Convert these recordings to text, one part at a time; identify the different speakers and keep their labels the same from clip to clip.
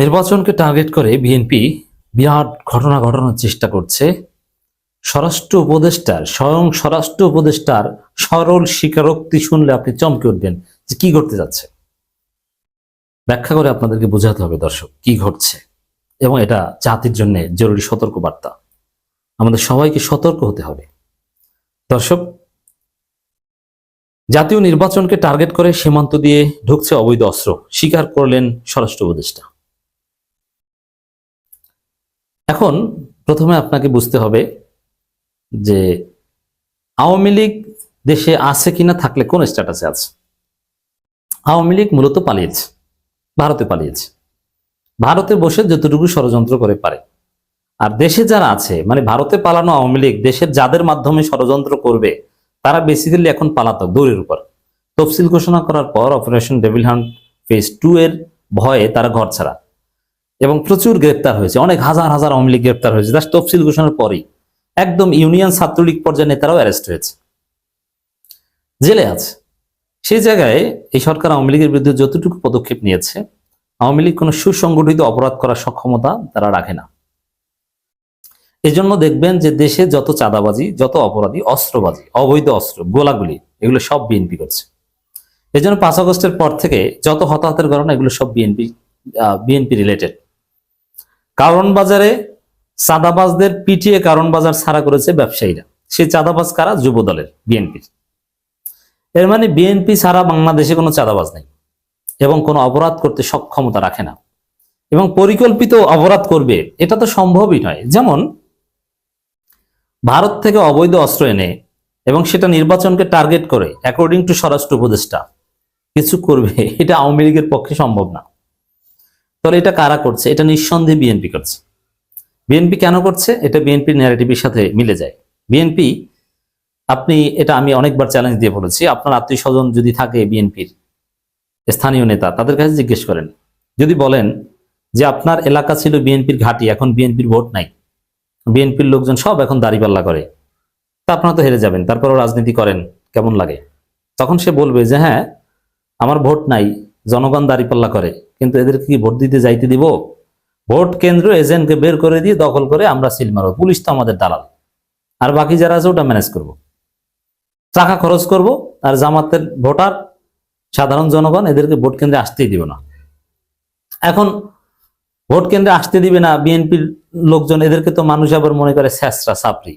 Speaker 1: নির্বাচনকে টার্গেট করে বিএনপি বিরাট ঘটনা ঘটানোর চেষ্টা করছে। স্বরাষ্ট্র উপদেষ্টার, স্বয়ং স্বরাষ্ট্র উপদেষ্টার সরল স্বীকারোক্তি শুনলে আপনি চমকে উঠবেন যে কি ঘটতে যাচ্ছে। ব্যাখ্যা করে আপনাদেরকে বোঝাতে হবে দর্শক, কি ঘটছে? এবং এটা জাতির জন্য জরুরি সতর্ক বার্তা আমাদের সবাইকে সতর্ক হতে হবে। দর্শক, জাতীয় নির্বাচনকে টার্গেট করে সীমান্ত দিয়ে ঢুকছে অবৈধ অস্ত্র, স্বীকার করলেন স্বরাষ্ট্র উপদেষ্টা। এখন প্রথমে আপনাকে বুঝতে হবে যে আওয়ামী লীগ দেশে আছে কিনা থাকলে কোন স্ট্যাটাসে আছে? আওয়ামী লীগ মূলত পালিয়েছে, ভারতে পালিয়েছে। ভারতে বসে যতটুকু ষড়যন্ত্র করে পারে। আর দেশে যারা আছে মানে ভারতে পালানো আওয়ামী লীগ, দেশের যাদের মাধ্যমে ষড়যন্ত্র করবে, তারা বেসিক্যালি এখন পালাতক, দৌড়ের উপর। তফসিল ঘোষণা করার পর operation devil hunt phase two এর ভয়ে তারা ঘর ছাড়া। এবং প্রচুর গ্রেপ্তার হয়েছে। অনেক হাজার হাজার আওয়ামী লীগ গ্রেপ্তার হয়েছে। জাস্ট তফসিল ঘোষণার পরেই। একদম ইউনিয়ন ছাত্রলীগ পর্যায়ে নেতারাও অ্যারেস্ট হয়েছে। জেলে আছে। সেই জায়গায় এই সরকার আওয়ামী লীগের বিরুদ্ধে যতটুকু পদক্ষেপ নিয়েছে, আওয়ামী লীগ কোনো সুসংগঠিত অপরাধ করার সক্ষমতা তারা রাখে না। এজন্য দেখবেন যে দেশে যত চাঁদাবাজি, যত অপরাধী, অস্ত্রবাজি, অবৈধ অস্ত্র, গোলাগুলি, এগুলো সব বিএনপি করছে। এই জন্য পাঁচ আগস্টের পর থেকে যত হতাহতের ঘটনা, এগুলো সব বিএনপি বিএনপি রিলেটেড কারণ বাজারে চাঁদাবাজদের পিটিয়ে কারণ বাজার ছাড়া করেছে ব্যবসায়ীরা। সেই চাঁদাবাজ কারা? যুব দলের বিএনপির এর মানে বিএনপি ছাড়া বাংলাদেশে কোনো চাঁদাবাজ নেই এবং কোনো অপরাধ করতে সক্ষমতা রাখে না। এবং পরিকল্পিত অপরাধ করবে, এটা তো সম্ভবই নয়। যেমন, ভারত থেকে অবৈধ অস্ত্র এনে এবং সেটা নির্বাচনকে টার্গেট করে অ্যাকর্ডিং টু স্বরাষ্ট্র উপদেষ্টা, কিছু করবে, এটা আওয়ামী লীগের পক্ষে সম্ভব না। তাহলে এটা কারা করছে? এটা নিঃসন্দেহে বিএনপি করছে। বিএনপি কেন করছে? এটা বিএনপির ন্যারেটিভের সাথে মিলে যায়। বিএনপি, আপনি, এটা আমি অনেকবার চ্যালেঞ্জ দিয়ে বলেছি, আপনার আত্মীয় স্বজন যদি থাকে বিএনপির স্থানীয় নেতা, তাদের কাছে জিজ্ঞেস করেন। যদি বলেন যে আপনার এলাকা ছিল বিএনপির ঘাঁটি, এখন বিএনপির ভোট নাই। বিএনপির লোকজন সব এখন দাঁড়িপাল্লা করে। তা আপনারা তো হেরে যাবেন, তারপরও রাজনীতি করেন, কেমন লাগে? তখন সে বলবে যে হ্যাঁ আমার ভোট নাই। জনগণ দাঁড়িপাল্লা করে। কিন্তু এদেরকে কি ভোট দিতে যাইতে দিব? ভোট কেন্দ্র এজেন্টকে বের করে দিয়ে দখল করে আমরা সিল মারবো। পুলিশ তো আমাদের দালাল। আর বাকি যারা আছে ওটা ম্যানেজ করব। টাকা খরচ করব আর জামাতের ভোটার, সাধারণ জনগণ এদেরকে ভোট কেন্দ্রে আসতেই দিব না। এখন ভোট কেন্দ্রে আসতে দিবে না বিএনপির লোকজন, এদেরকে তো মানুষ আবার মনে করে স্যাসরা সাপড়ি।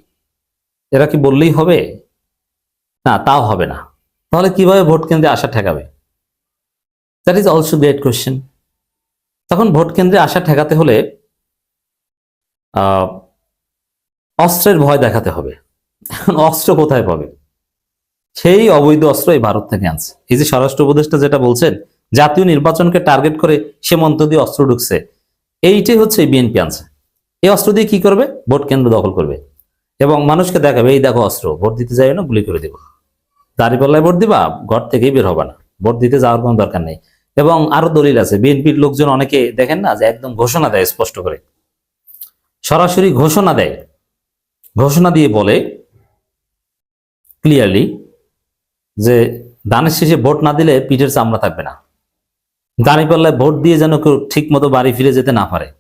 Speaker 1: এরা কি বললেই হবে? না, তাও হবে না। তাহলে কীভাবে ভোট কেন্দ্রে আসা ঠেকাবে? That is also great question তখন ভোট কেন্দ্রে আসা ঠেকাতে হলে অস্ত্রের ভয় দেখাতে হবে। এখন অস্ত্র কোথায় পাবে? সেই অবৈধ অস্ত্র এই ভারত থেকে আনছে। এই যে স্বরাষ্ট্র উপদেষ্টা যেটা বলছেন, জাতীয় নির্বাচনকে টার্গেট করে সে সীমান্ত দিয়ে অস্ত্র ঢুকছে, এইটাই হচ্ছে বিএনপি আনছে। এই অস্ত্র দিয়ে কি করবে? ভোট কেন্দ্র দখল করবে। এবং মানুষকে দেখাবে, এই দেখো অস্ত্র, ভোট দিতে যাই না, গুলি করে দেবো। দাঁড়িপাল্লায় ভোট দিবা, ঘর থেকেই বের হবে না। ভোট দিতে যাওয়ার কোনো দরকার নেই। এবং আরও দলিল আছে। বিএনপির লোকজন অনেকে দেখেন না যে একদম ঘোষণা দেয় স্পষ্ট করে। সরাসরি ঘোষণা দেয়। ঘোষণা দিয়ে বলে ক্লিয়ারলি যে দানের শেষে ভোট না দিলে পিঠের চামড়া থাকবে না। দাঁড়িপাল্লায় ভোট দিয়ে যেন কেউ ঠিক মতো বাড়ি ফিরে যেতে না পারে।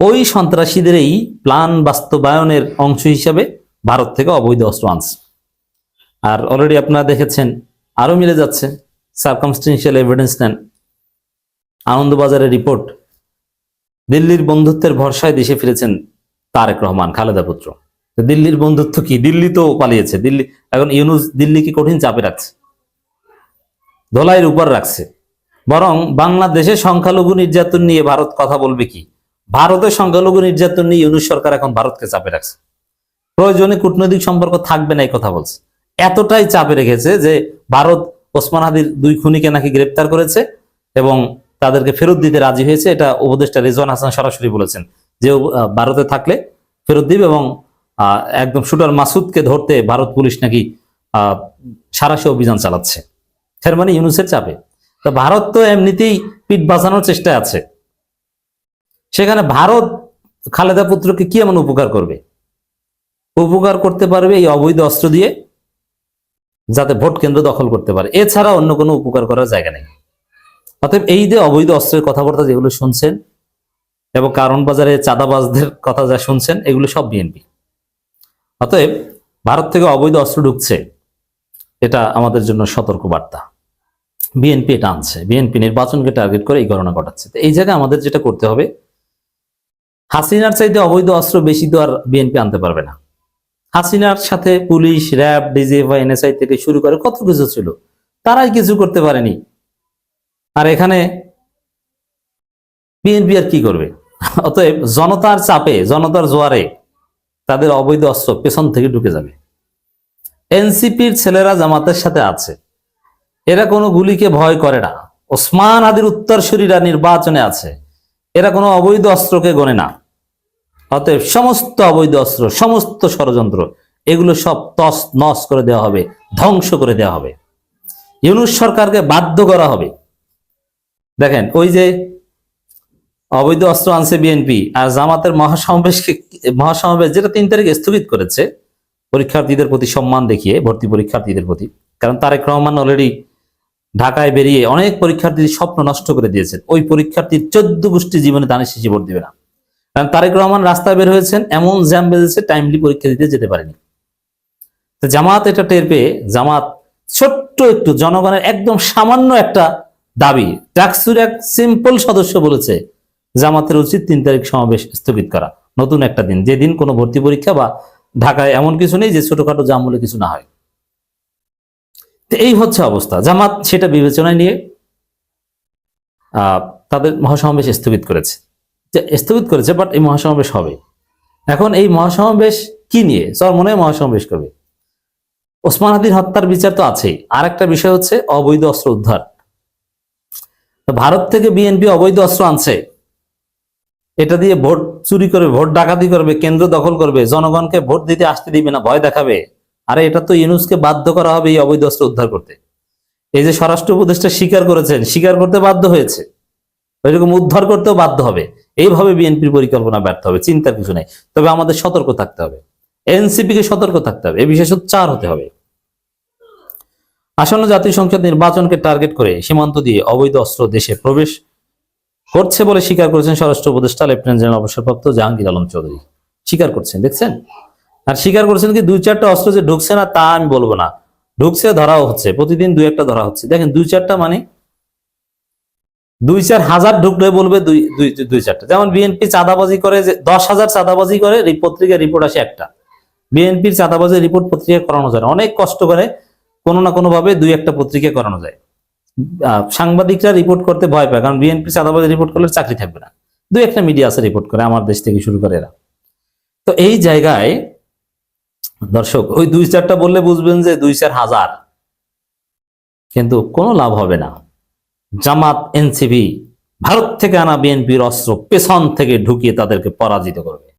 Speaker 1: ওই সন্ত্রাসীদের এই প্ল্যান বাস্তবায়নের অংশ হিসাবে ভারত থেকে অবৈধ অস্ত্র আনছে। আর অলরেডি আপনারা দেখেছেন, আরও মিলে যাচ্ছে। সার্কামস্টেন্সিয়াল এভিডেন্স নেন। আনন্দবাজারের রিপোর্ট দিল্লির বন্ধুত্বের ভরসায় দেশে ফিরেছেন তারেক রহমান, খালেদা পুত্র। দিল্লির বন্ধুত্ব কি? দিল্লি তো পালিয়েছে। দিল্লি, এখন ইউনুস দিল্লিকে কঠিন চাপে রাখছে? ধোলাইয়ের উপর রাখছে। বরং বাংলাদেশে সংখ্যালঘু নির্যাতন নিয়ে ভারত কথা বলবে কি? ভারতের সংখ্যালঘু নির্যাতন নিয়ে ইউনুস সরকার এখন ভারতকে চাপে রাখছে। প্রয়োজনে কূটনৈতিক সম্পর্ক থাকবে না এই কথা বলছে। এতটাই চাপে রেখেছে যে ভারত ওসমান হাদির দুই খুনিকে নাকি গ্রেপ্তার করেছে এবং তাদেরকে ফেরত দিতে রাজি হয়েছে, এটা উপদেষ্টা রেজওয়ান হাসান সরাসরি বলেছেন যে ভারতে থাকলে ফেরত দিবে এবং একদম শুটার মাসুদকে ধরতে ভারত পুলিশ নাকি সারাশি অভিযান চালাচ্ছে। এর মানে ইউনুসের চাপে। তো ভারত তো এমনিতেই পিঠ বাঁচানোর চেষ্টা আছে। সেখানে ভারত খালেদা পুত্রকে কি এমন উপকার করবে? উপকার করতে পারবে এই অবৈধ অস্ত্র দিয়ে যাতে ভোট কেন্দ্র দখল করতে পারে। এছাড়া অন্য কোনো উপকার করার জায়গা নেই। অতএব এই যে অবৈধ অস্ত্রের কথাবার্তা যেগুলো শুনছেন এবং কারণ বাজারে চাঁদাবাজদের কথা যা শুনছেন, এগুলো সব বিএনপি অতএব ভারত থেকে অবৈধ অস্ত্র ঢুকছে, এটা আমাদের জন্য সতর্ক বার্তা বিএনপি এটা আনছে। বিএনপি নির্বাচনকে টার্গেট করে এই ঘটনা ঘটাচ্ছে। এই জায়গায় আমাদের যেটা করতে হবে, হাসিনার চাইতে অবৈধ অস্ত্র বেশি তো আর বিএনপি আনতে পারবে না। হাসিনার সাথে পুলিশ, র্যাব, ডিজিএফআই, এনএসআই থেকে শুরু করে কত কিছু ছিল, তারাই কিছু করতে পারেনি। আর এখানে বিএনপি আর কি করবে? অতএব জনতার চাপে, জনতার জোয়ারে তাদের অবৈধ অস্ত্র পেছন থেকে ঢুকে যাবে। এনসিপির ছেলেরা জামাতের সাথে আছে। এরা কোনো গুলিকে ভয় করে না। ওসমান আদির উত্তরসূরিরা নির্বাচনে আছে। এরা কোনো অবৈধ অস্ত্রকে গণে না। অতএব সমস্ত অবৈধ অস্ত্র, সমস্ত ষড়যন্ত্র, এগুলো সব তস নস করে দেওয়া হবে, ধ্বংস করে দেওয়া হবে। ইউনুস সরকারকে বাধ্য করা হবে। দেখেন, ওই যে অবৈধ অস্ত্র আনছে বিএনপি আর জামাতের মহাসমাবেশকে মহাসমাবেশ যেটা তিন তারিখে স্থগিত করেছে, পরীক্ষার্থীদের প্রতি সম্মান দেখিয়ে, ভর্তি পরীক্ষার্থীদের প্রতি। কারণ তারেক রহমান অলরেডি ঢাকায় বেরিয়ে অনেক পরীক্ষার্থীর স্বপ্ন নষ্ট করে দিয়েছেন। ওই পরীক্ষার্থীর চোদ্দ গোষ্ঠী জীবনে দানের শেষে ভোট না। কারণ তারেক রহমান রাস্তায় বের হয়েছেন, এমন জ্যাম বেঁধেছে টাইমলি পরীক্ষা দিতে যেতে পারেনি। তো জামাত এটা টের পেয়ে, জামাত ছোট্ট একটু জনগণের একদম সামান্য একটা দাবি, ডাকসুর এক সিম্পল সদস্য বলেছে, জামাতের উচিত তিন তারিখ সমাবেশ স্থগিত করা, নতুন একটা দিন, যেদিন কোনো ভর্তি পরীক্ষা বা ঢাকায় এমন কিছু নেই যে ছোটখাটো জাম বলে কিছু না হয়। তো এই হচ্ছে অবস্থা, জামাত সেটা বিবেচনায় নিয়ে তাদের মহাসমাবেশ স্থগিত করেছে। স্থগিত করেছে বাট এই মহাসমাবেশ হবে। এখন এই মহাসমাবেশ কি নিয়ে? সর মনে হয় মহাসমাবেশ করবে। ওসমান হাদির হত্যার বিচার তো আছেই। আর একটা বিষয় হচ্ছে অবৈধ অস্ত্র উদ্ধার। ভারত থেকে বিএনপি অবৈধ অস্ত্র আনছে। এটা দিয়ে ভোট চুরি করবে, ভোট ডাকাতি করবে, কেন্দ্র দখল করবে, জনগণকে ভোট দিতে আসতে দিবে না, ভয় দেখাবে। আরে এটা তো ইউনুসকে বাধ্য করা হবে এই অবৈধ অস্ত্র উদ্ধার করতে। এই যে স্বরাষ্ট্র উপদেষ্টা স্বীকার করেছেন, স্বীকার করতে বাধ্য হয়েছে। ওইরকম উদ্ধার করতেও বাধ্য হবে। এইভাবে বিএনপির পরিকল্পনা ব্যর্থ হবে, চিন্তার কিছু নেই। তবে আমাদের সতর্ক থাকতে হবে। এনসিপি কে সতর্ক থাকতে হবে, এই বিষয়ে চার হতে হবে। আসন্ন জাতীয় সংসদ নির্বাচনকে টার্গেট করে সীমান্ত দিয়ে অবৈধ অস্ত্র দেশে প্রবেশ করছে বলে স্বীকার করেছেন স্বরাষ্ট্র উপদেষ্টা লেফটেন্যান্ট জেনারেল অবসরপ্রাপ্ত জাহাঙ্গীর আলম চৌধুরী। স্বীকার করছেন, দেখছেন? আর স্বীকার করছেন কি, দুই চারটা অস্ত্র যে ঢুকছে না তা আমি বলব না। ঢুকছে, ধরাও হচ্ছে। প্রতিদিন দুই একটা ধরা হচ্ছে। দেখেন, দুই চারটা মানে দুই চার হাজার ঢুকলে বলবে দুই দুই দুই চারটা। যেমন বিএনপি চাঁদাবাজি করে যে দশ হাজার চাঁদাবাজি করে পত্রিকায় রিপোর্ট আসে একটা। বিএনপির চাঁদাবাজি রিপোর্ট পত্রিকা করানো যায় অনেক কষ্ট করে কোনো না কোনো ভাবে দুই একটা পত্রিকা করানো যায়। সাংবাদিকরা রিপোর্ট করতে ভয় পায়, কারণ বিএনপি চাঁদাবাজি রিপোর্ট করলে চাকরি থাকবে না। দুই একটা মিডিয়া আছে রিপোর্ট করে, আমার দেশ থেকে শুরু করে এরা। তো এই জায়গায় দর্শক, ওই দুই চারটা বললে বুঝবেন যে দুই চার হাজার। কিন্তু কোনো লাভ হবে না। জামাত এনসিবি ভারত থেকে আনা বিএনপির অস্ত্র পেছন থেকে ঢুকিয়ে তাদেরকে পরাজিত করবে।